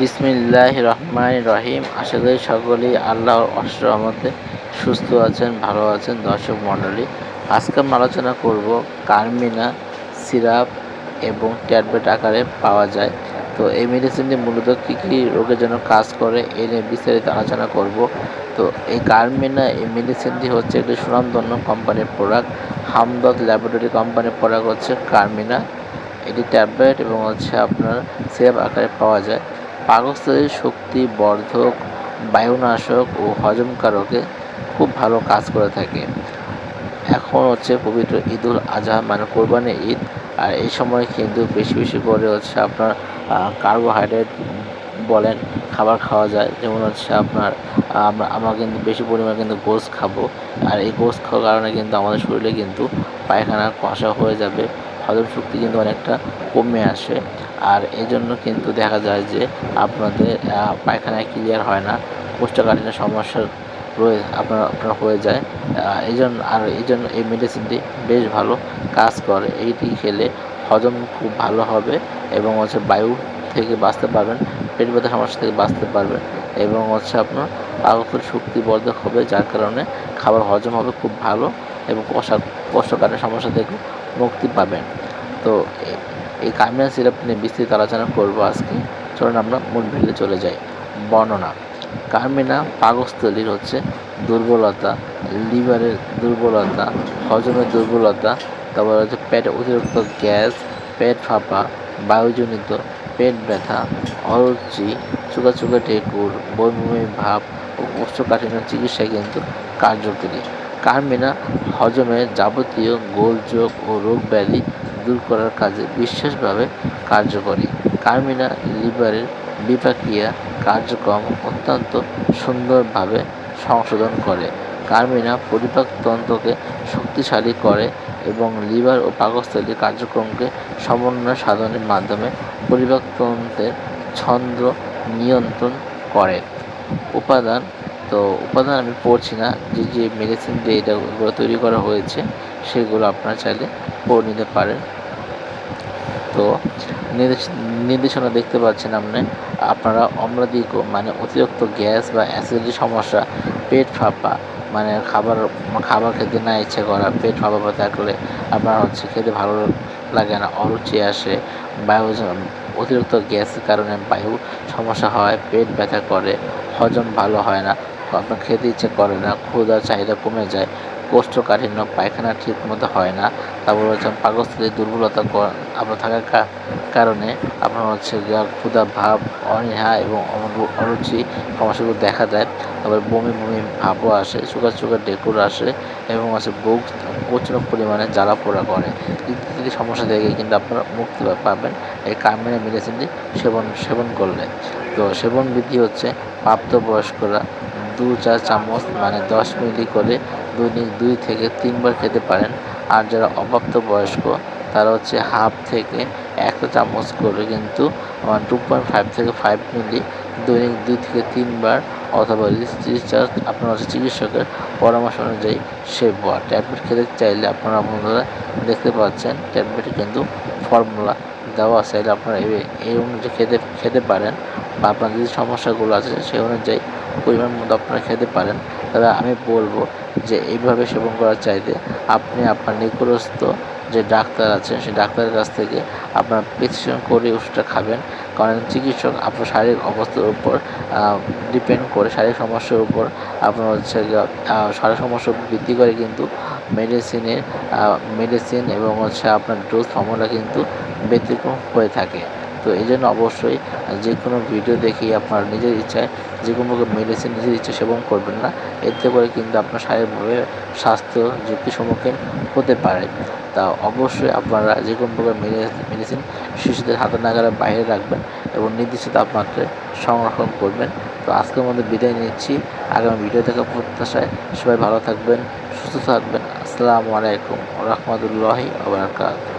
বিসমিল্লাহ রহমান রহিম। আশা করি সকলেই আল্লাহর অষ্টরহমতে সুস্থ আছেন, ভালো আছেন। দর্শক মণ্ডলী, আজকে আমি আলোচনা করব কার্মিনা সিরাপ এবং ট্যাবলেট আকারে পাওয়া যায়। তো এই মেডিসিনটি মূলত কী কী রোগের জন্য কাজ করে এই নিয়ে বিস্তারিত আলোচনা করব। তো এই কার্মিনা এই মেডিসিনটি হচ্ছে একটি সুনামধন্য কোম্পানির প্রোডাক্ট হামদত ল্যাবরেটরি কোম্পানির প্রোডাক্ট হচ্ছে কার্মিনা এটি ট্যাবলেট এবং হচ্ছে আপনার সিরাপ আকারে পাওয়া যায়। পাকস্থলীর শক্তি বর্ধক, বায়ুনাশক ও হজমকারকে খুব ভালো কাজ করে থাকে। এখন হচ্ছে পবিত্র ঈদুল আজহা মানে কোরবানি ঈদ। আর এই সময় কিন্তু বেশি বেশি করে হচ্ছে আপনার কার্বোহাইড্রেট বলেন খাবার খাওয়া যায়। যেমন হচ্ছে আপনার আমরা আমরা কিন্তু বেশি পরিমাণে কিন্তু গোস খাব। আর এই গোস খাওয়ার কারণে কিন্তু আমাদের শরীরে কিন্তু পায়খানা কষা হয়ে যাবে। হজম শক্তি কিন্তু অনেকটা কমে আসে। আর এই জন্য কিন্তু দেখা যায় যে আপনাদের পায়খানায় ক্লিয়ার হয় না। কোষ্ঠকাঠিন্য সমস্যা রয়ে, আপনার আপনার হয়ে যায়। এই জন্য আর এই জন্য এই মেডিসিনটি বেশ ভালো কাজ করে। এইটি খেলে হজম খুব ভালো হবে এবং হচ্ছে বায়ু থেকে বাঁচতে পারবেন, পেট ব্যথা সমস্যা থেকে বাঁচতে পারবেন এবং হচ্ছে আপনার পাকস্থল শক্তিবর্ধক হবে, যার কারণে খাবার হজম হবে খুব ভালো এবং কষা, কোষ্ঠকাঠিন্য সমস্যা থেকে মুক্তি পাবেন। তো এই কামিয়া সিরাপ নিয়ে বিস্তৃত আলোচনা করব আজকে। চলুন আমরা মূল ভিডিওতে চলে যাই। বর্ণনা। কার্মিনা পাকস্থলীর হচ্ছে দুর্বলতা, লিভারের দুর্বলতা, হজমের দুর্বলতা, তারপর হচ্ছে পেটে অতিরিক্ত গ্যাস, পেট ফাঁপা, বায়ুজনিত পেট ব্যথা, অরুচি চুকা চুকা ঢেকুর বমি ভাব ও কোষ্ঠকাঠিন্য চিকিৎসায় কিন্তু কার্যকরী। কার্মিনা হজমের যাবতীয় গোলযোগ ও রোগ ব্যাধি দূর করার কাজে বিশেষভাবে কার্যকরী। কার্মিনা লিভারের বিপাকীয় কার্যক্রম অত্যন্ত সুন্দরভাবে সংশোধন করে। কার্মিনা পরিপাকতন্ত্রকে শক্তিশালী করে এবং লিভার ও পাকস্থলীর কার্যক্রমকে সমন্বয় সাধনের মাধ্যমে পরিপাকতন্ত্রের ছন্দ নিয়ন্ত্রণ করে। উপাদান তো উপাদান আমি পড়ছি না। যে যে মেডিসিন দিয়ে এটাগুলো তৈরি করা হয়েছে, সেগুলো আপনারা চাইলে পড়ে নিতে পারেন। তো নির্দেশনা দেখতে পাচ্ছেন আপনি। আপনারা অম্লদিক মানে অতিরিক্ত গ্যাস বা অ্যাসিডিটি সমস্যা, পেট ফাঁপা মানে খাবার খাবার খেতে না ইচ্ছে করা, পেট ফাঁপা থাকলে আপনার হচ্ছে খেতে ভালো লাগে না, অরুচি আসে, বায়ু অতিরিক্ত গ্যাসের কারণে বায়ু সমস্যা হয়, পেট ব্যথা করে, হজম ভালো হয় না আপনার খেতে ইচ্ছে করে না, ক্ষুধার চাহিদা কমে যায়, কোষ্ঠকাঠিন্য, পায়খানা ঠিক মতো হয় না। তারপর হচ্ছে পাকস্থলীর দুর্বলতা আপনার থাকার কারণে আপনার হচ্ছে ক্ষুধা, ভাব, অনীহা এবং অরুচি সমস্যাগুলো দেখা দেয়। তারপর বমি বমি, ভাবও আসে, সুগার সুগার, ডেকুর আসে এবং হচ্ছে বুক প্রচুর পরিমাণে জ্বালা পোড়া করে। ইত্যাদি সমস্যা থেকে কিন্তু আপনারা মুক্তি পাবেন। এই কার্মিনা মেডিসিনটি সেবন সেবন করলে। তো সেবন বিধি হচ্ছে প্রাপ্তবয়স্করা দু চার চামচ মানে দশ মিলি করে দৈনিক দুই থেকে তিনবার খেতে পারেন। আর যারা অপ্রাপ্ত বয়স্ক, তারা হচ্ছে হাফ থেকে একটা চামচ করে কিন্তু টু পয়েন্ট ফাইভ থেকে ফাইভ মিলি দৈনিক দুই থেকে তিনবার অথবা রিচার্জ আপনার হচ্ছে চিকিৎসকের পরামর্শ অনুযায়ী সেবন ট্যাবলেট খেতে চাইলে আপনারা বন্ধুরা দেখতে পাচ্ছেন, ট্যাবলেটে কিন্তু ফর্মুলা দেওয়া চাইলে আপনারা এই অনুযায়ী খেতে খেতে পারেন বা আপনার যে সমস্যাগুলো আছে সেই অনুযায়ী পরিমাণ মতো আপনারা খেতে পারেন। তবে আমি বলব যে, এইভাবে সেবন করার চাইতে আপনি আপনার নিকটস্থ যে ডাক্তার আছেন, সেই ডাক্তারের কাছ থেকে আপনার প্রেসক্রিপশন করে ওষুধটা খাবেন। কারণ চিকিৎসক আপনার শারীরিক অবস্থার উপর ডিপেন্ড করে, শারীরিক সমস্যার উপর আপনার হচ্ছে শারীরিক সমস্যা বৃদ্ধি করে কিন্তু মেডিসিনের মেডিসিন এবং হচ্ছে আপনার ডোজ ফর্মুলা কিন্তু ব্যতিক্রম হয়ে থাকে। তো এই জন্য অবশ্যই যে কোনো ভিডিও দেখেই আপনার নিজের ইচ্ছায় যে কোনো মেডিসিন নিজের ইচ্ছা সেবন করবেন না। এতে করে কিন্তু আপনার শারীরিকভাবে স্বাস্থ্য ঝুঁকির সম্মুখীন হতে পারে। তা অবশ্যই আপনারা যে কোনো প্রকার মেডিসিন শিশুদের হাতে নাগালে বাইরে রাখবেন এবং নির্দিষ্ট তাপমাত্রায় সংরক্ষণ করবেন। তো আজকের মধ্যে বিদায় নিচ্ছি। আগামী ভিডিও দেখা প্রত্যাশায় সবাই ভালো থাকবেন, সুস্থ থাকবেন। আসসালামু আলাইকুম রহমতুল্লাহি আবরকাত